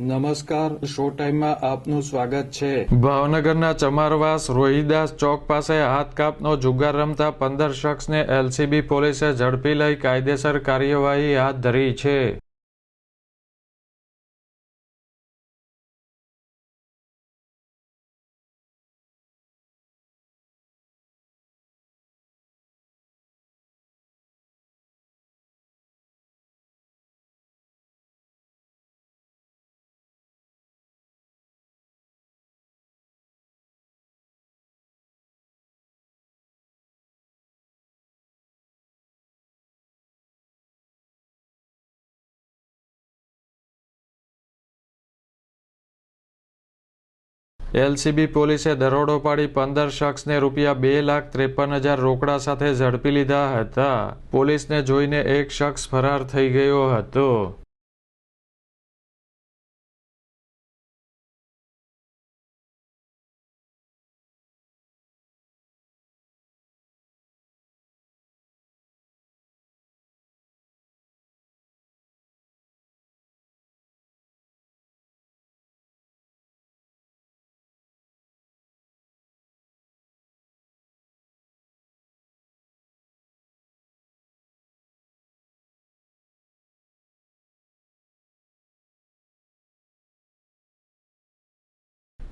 નમસ્કાર, શો ટાઈમમાં આપનું સ્વાગત છે. ભાવનગરના ચમારવાસ રોહિદાસ ચોક પાસે હાથ કાપનો જુગાર રમતા પંદર શખ્સને એલસીબી પોલીસે ઝડપી લઈ કાયદેસર કાર્યવાહી હાથ ધરી છે. એલસીબી પોલીસે દરોડો પાડી પંદર શખ્સને રૂપિયા બે લાખ ત્રેપન હજાર રોકડા સાથે ઝડપી લીધા હતા. પોલીસને જોઈને એક શખ્સ ફરાર થઈ ગયો હતો.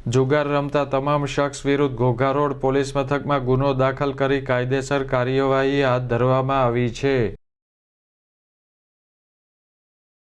જુગાર રમતા તમામ શખ્સ વિરુદ્ધ ઘોઘારોડ પોલીસ મથકમાં ગુનો દાખલ કરી કાયદેસર કાર્યવાહી હાથ ધરવામાં આવી છે.